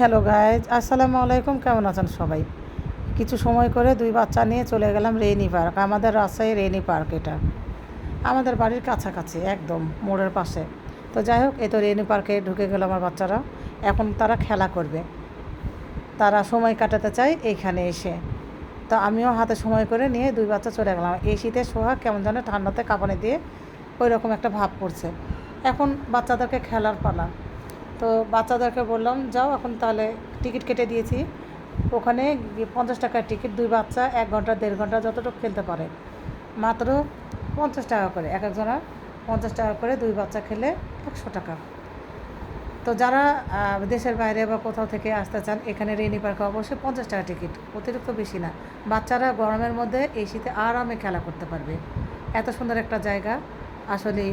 Hello guys আসসালামু আলাইকুম কেমন আছেন সবাই? কিছু সময় করে দুই বাচ্চা নিয়ে চলে গেলাম রেনি পার্ক আমাদের রাজশাহী রেনি পার্ক এটা। আমাদের বাড়ির কাছাকাছি, একদম মোড়ের পাশে। তো যাই হোক এ তো রেনি পার্কে ঢুকে গেল আমার বাচ্চারা। এখন তারা খেলা করবে। তারা সময় কাটাতে চায় এইখানে এসে। তো আমিও হাতে সময় করে নিয়ে দুই বাচ্চা চলে গেলাম। এই শীতে সোহাগ কেমন যেন ঠান্ডাতে কাঁপানি দিয়ে ওই রকম একটা ভাব পড়ছে এখন বাচ্চাদেরকে খেলার পালা। তো বাচ্চাদেরকে বললাম, যাও এখন তাহলে টিকিট কেটে দিয়েছি। ওখানে পঞ্চাশ টাকার টিকিট, দুই বাচ্চা, এক ঘণ্টা, দেড় ঘণ্টা যতটুকু খেলতে পারে। মাত্র পঞ্চাশ টাকা করে, এক একজনের পঞ্চাশ টাকা করে দুই বাচ্চা খেলে একশো টাকা। তো যারা দেশের বাইরে বা কোথাও থেকে আসতে চান, এখানে রেনি পার্কে অবশ্যই পঞ্চাশ টাকা টিকিট, অতিরিক্ত বেশি না। বাচ্চারা গরমের মধ্যে এই শীতে আরামে খেলা করতে পারবে। এত সুন্দর একটা জায়গা। আসলে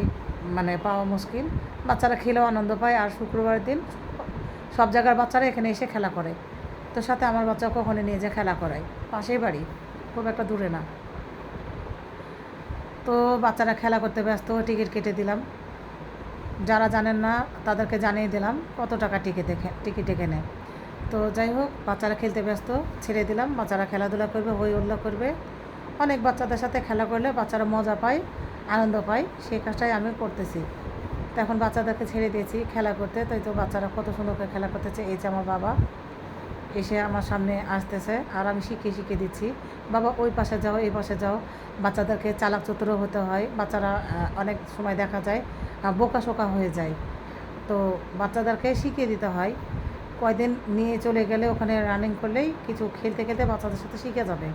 মানে পাওয়া মুশকিল। বাচ্চারা খেলেও আনন্দ পায়। আর শুক্রবার দিন সব জায়গার বাচ্চারা এখানে এসে খেলা করে। তো সাথে আমার বাচ্চাকে ওখানে নিয়ে যে খেলা করায়। পাশেই বাড়ি, খুব একটা দূরে না। তো বাচ্চারা খেলা করতে ব্যস্ত, টিকিট কেটে দিলাম। যারা জানেন না, তাদেরকে জানিয়ে দিলাম কত টাকা টিকিট টিকিট এখানে তো যাই হোক, বাচ্চারা খেলতে ব্যস্ত, ছেড়ে দিলাম। বাচ্চারা খেলাধুলা করবে হই উল্লাহ করবে। অনেক বাচ্চাদের সাথে খেলা করলে বাচ্চারা মজা পায়। আনন্দ পায় সেই কাজটাই আমি করতেছি। তো এখন বাচ্চাদেরকে ছেড়ে দিয়েছি খেলা করতে, তাই তো বাচ্চারা কত সুন্দর করে খেলা করতেছে। এই যে আমার বাবা এসে আমার সামনে আসতেছে, আর আমি শিখিয়ে শিখিয়ে দিচ্ছি, বাবা, ওই পাশে যাও, এই পাশে যাও। বাচ্চাদেরকে চালাক চতুর হতে হয়, বাচ্চারা অনেক সময় দেখা যায় বোকা শোকা হয়ে যায়। তো বাচ্চাদেরকে শিখিয়ে দিতে হয়, কয়দিন নিয়ে চলে গেলে ওখানে রানিং করলেই কিছু খেলতে খেলতে বাচ্চাদের সাথে শিখে যাবে।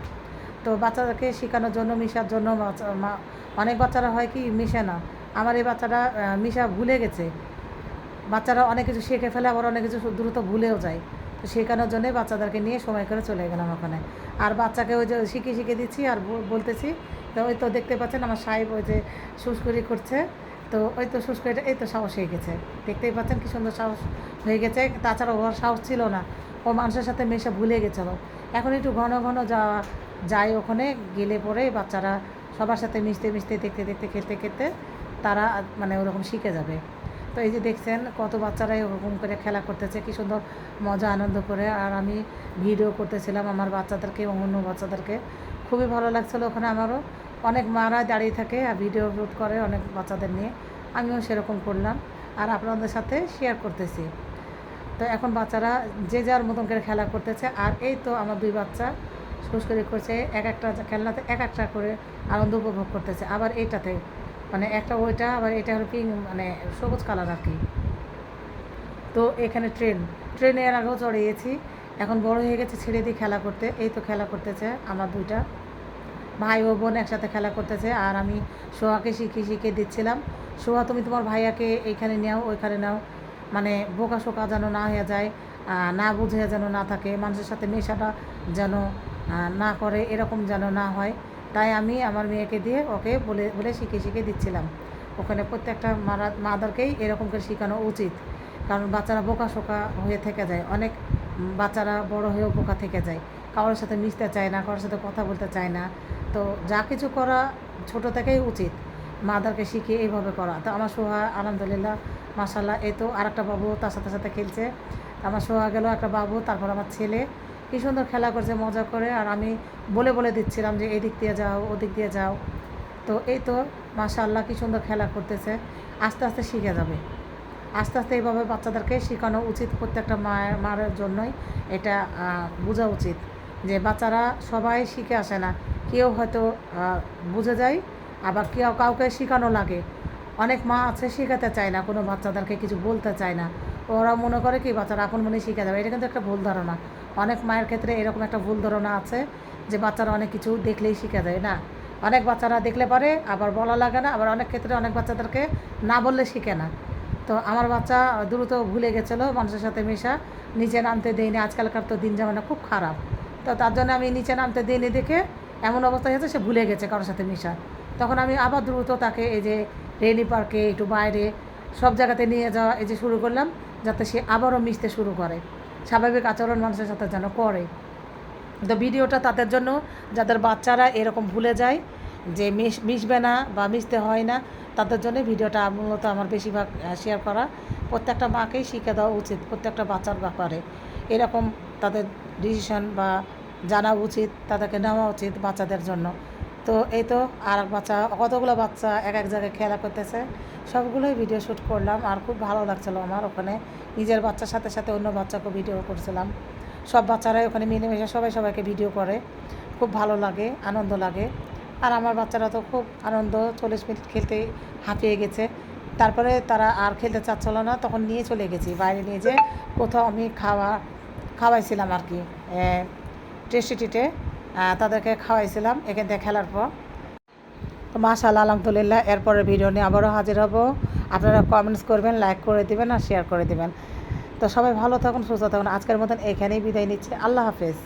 তো বাচ্চাদেরকে শেখানোর জন্য মিশার জন্য অনেক বাচ্চারা হয় কি মিশে না। আমার এই বাচ্চাটা আহ, মিশা ভুলে গেছে। বাচ্চারা অনেক কিছু শিখে ফেলে আবার অনেক কিছু দ্রুত ভুলেও যায়। তো শেখানোর জন্যে বাচ্চাদেরকে নিয়ে সময় করে চলে গেলাম ওখানে। আর বাচ্চাকে ওই যে শিখিয়ে শিখিয়ে দিচ্ছি আর বল- বলতেছি তো ওই তো দেখতে পাচ্ছেন আমার সাহেব ওই যে শুষ্করি করছে। তো ওই তো শুষ্করিটা এই তো সাহস হয়ে গেছে। দেখতেই পাচ্ছেন কি সুন্দর সাহস হয়ে গেছে। তাছাড়া ওর সাহস ছিল না। ও মানুষের সাথে মেশা ভুলে গেছিল। এখন একটু ঘন ঘন যাওয়া যায় ওখানে, গেলে পরে বাচ্চারা সবার সাথে মিশতে মিশতে, দেখতে দেখতে, খেলতে খেলতে তারা মানে ওরকম শিখে যাবে। তো এই যে দেখছেন কত বাচ্চারাই ওরকম করে খেলা করতেছে, কি সুন্দর মজা, আনন্দ করে। আর আমি ভিডিও করতেছিলাম আমার বাচ্চাদেরকে অন্য বাচ্চাদেরকে। খুবই ভালো লাগছিল ওখানে আমারও। অনেক মারা দাঁড়িয়ে থাকে আর ভিডিও শুট করে অনেক বাচ্চাদের নিয়ে। আমিও সেরকম করলাম আর আপনাদের সাথে শেয়ার করতেছি। তো এখন বাচ্চারা যে যার মতন করে খেলা করতেছে। আর এই তো আমার দুই বাচ্চা। সুস্করি করছে, এক একটা খেলনাতে এক একটা করে আনন্দ উপভোগ করতেছে। আবার এইটাতে মানে একটা ওইটা, আবার এটা হলো পিঙ্ক মানে সবুজ কালার আর কি। তো এখানে ট্রেন, ট্রেনে এর আগেও চড়িয়েছি, এখন বড় হয়ে গেছে ছেড়ে দিয়ে খেলা করতে, এই তো খেলা করতেছে আমার দুইটা। ভাই ও বোন একসাথে খেলা করতেছে, আর আমি সোহাকে শিখিয়ে শিখিয়ে দিচ্ছিলাম। সোহা, তুমি তোমার ভাইয়াকে এইখানে নাও ওইখানে নাও। মানে বোকা শোকা যেন না হয়ে যায় না বুঝে যেন না থাকে, মানুষের সাথে মেশাটা যেন না করে এরকম যেন না হয়। তাই আমি আমার মেয়েকে দিয়ে ওকে বলে বলে শিখে শিখে দিচ্ছিলাম। ওখানে প্রত্যেকটা মারা, মাদারকেই এরকম করে শেখানো উচিত। কারণ বাচ্চারা বোকা শোকা হয়ে থেকে যায়। অনেক বাচ্চারা বড় হয়েও বোকা থেকে যায়। কারোর সাথে মিশতে চায় না, কারোর সাথে কথা বলতে চায় না। তো যা কিছু করা ছোট থেকেই উচিত। মাদারকে শিখিয়ে এইভাবে করা। তো আমার সোহা, আলহামদুলিল্লাহ মাসাল্লাহ এই তো আর একটা বাবু তার সাথে সাথে খেলছে। আমার সোহা গেল একটা বাবু, তারপর আমার ছেলে। কী সুন্দর খেলা করছে, মজা করে। আর আমি বলে বলে দিচ্ছিলাম যে, এদিক দিয়ে যাও, ওদিক দিয়ে যাও। তো এই তো, মাশাআল্লাহ, কী সুন্দর খেলা করতেছে। আস্তে আস্তে শিখে যাবে। আস্তে আস্তে এইভাবে বাচ্চাদেরকে শেখানো উচিত প্রত্যেকটা মায়ের মায়ের জন্যই। এটা বোঝা উচিত যে, বাচ্চারা সবাই শিখে আসে না। কেউ হয়তো বুঝে যায়, আবার কেউ কাউকে শেখানো লাগে। অনেক মা আছে, শেখাতে চায় না, কোনো বাচ্চাদেরকে কিছু বলতে চায় না। ওরা মনে করে কি, বাচ্চারা আপন মনে শিখে যাবে। এটা কিন্তু একটা ভুল ধারণা। অনেক মায়ের ক্ষেত্রে এরকম একটা ভুল ধারণা আছে যে বাচ্চারা অনেক কিছু দেখলেই শিখে যায়, না? অনেক বাচ্চারা দেখলে পারে, আবার বলা লাগে না। আবার অনেক ক্ষেত্রে অনেক বাচ্চাদেরকে না বললে শিখে না। তো আমার বাচ্চা দ্রুত ভুলে গেছিল মানুষের সাথে মেশা। নিচে নামতে দেয়নি, আজকালকার তো দিন জামানা খুব খারাপ। তো তার জন্য আমি নিচে নামতে দিইনি দেখে এমন অবস্থা হয়েছে সে ভুলে গেছে কারোর সাথে মেশা। তখন আমি আবার দ্রুত তাকে এই যে রেনি পার্কে একটু বাইরে সব জায়গাতে নিয়ে যাওয়া এই যে শুরু করলাম। যাতে সে আবারও মিশতে শুরু করে। স্বাভাবিক আচরণ মানুষের সাথে যেন করে। তো ভিডিওটা তাদের জন্য, যাদের বাচ্চারা এরকম ভুলে যায় যে মিশ মিশবে না বা মিশতে হয় না, তাদের জন্য ভিডিওটা মূলত আমার বেশিরভাগ শেয়ার করা। প্রত্যেকটা মাকেই শিখে দেওয়া উচিত, প্রত্যেকটা বাচ্চার ব্যাপারে। এরকম তাদের ডিসিশন বা জানা উচিত, তাদেরকে নেওয়া উচিত বাচ্চাদের জন্য। তো এই তো আর বাচ্চা, কতগুলো বাচ্চা এক এক জায়গায় খেলা করতেছে, সবগুলোই ভিডিও শ্যুট করলাম আর খুব ভালো লাগছিল আমার ওখানে। নিজের বাচ্চার সাথে সাথে অন্য বাচ্চাকে ভিডিও করছিলাম। সব বাচ্চারাই ওখানে মিলেমিশে সবাই সবাইকে ভিডিও করে। খুব ভালো লাগে, আনন্দ লাগে। আর আমার বাচ্চারা তো খুব আনন্দ, চল্লিশ মিনিট খেলতে হাঁপিয়ে গেছে। তারপরে তারা আর খেলতে চাচ্ছিল না, তখন নিয়ে চলে গেছি, বাইরে নিয়ে যে কোথাও আমি খাওয়া, খাওয়াইছিলাম আর কি টেস্টি টিটে। তাদেরকে খাওয়াইছিলাম এখান থেকে খেলার পর। তো মাশাল্লাহ আলহামদুলিল্লাহ এরপরে ভিডিও নিয়ে আবারও হাজির হব। আপনারা কমেন্টস করবেন লাইক করে দেবেন আর শেয়ার করে দেবেন। তো সবাই ভালো থাকুন, সুস্থ থাকুন। আজকের মতন এখানেই বিদায় নিচ্ছে। আল্লাহ হাফেজ।